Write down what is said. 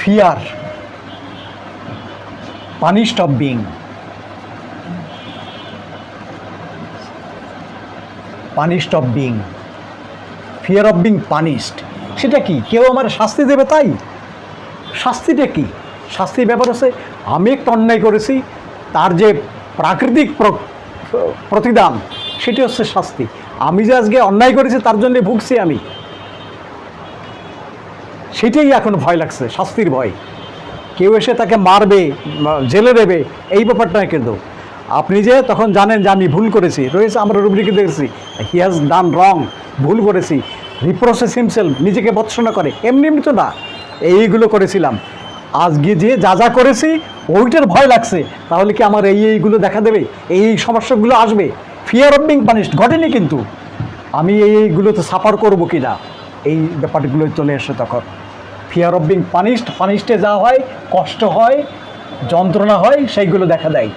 Fear punished of being punished of being fear of being punished সেটা কি? কেউ আমার শাস্তি দেবে তাই? শাস্তিটা কি? শাস্তির ব্যাপার আছে আমি একটা অন্যায় করেছি, তার যে প্রাকৃতিক প্র- প্রতিদান, সেটি হচ্ছে শাস্তি। আমি যে আজকে অন্যায় করেছি, তার জন্য ভুগছি আমি। সেটাই এখন ভয় লাগছে, শাস্তির ভয়। কেউ এসে তাকে মারবে জেলে দেবে, এই ব্যাপারটা কিন্তু। আপনি যে তখন জানেন যে আমি ভুল করেছি, রয়েছে আমরা রুবরিকে দেখেছি হি হ্যাজ ডান রং ভুল করেছি রিপ্রসেস হিমসেলফ নিজেকে বৎসনা করে, এমনি এমনি তো না, এইগুলো করেছিলাম। আজকে যে যা যা করেছি, ওইটার ভয় লাগছে, তাহলে কি আমার এই এইগুলো দেখা দেবে? এই এই সমস্যাগুলো আসবে? ফিয়ার অফ বিং পানিশড ঘটেনি কিন্তু। আমি এই এইগুলোতে সাফার করব কি না এই ব্যাপারগুলো চলে এসে তখন। ফিয়ার অফ বিং পানিশড পানিশডে যা হয় কষ্ট হয় যন্ত্রণা হয় সেইগুলো দেখা দেয়।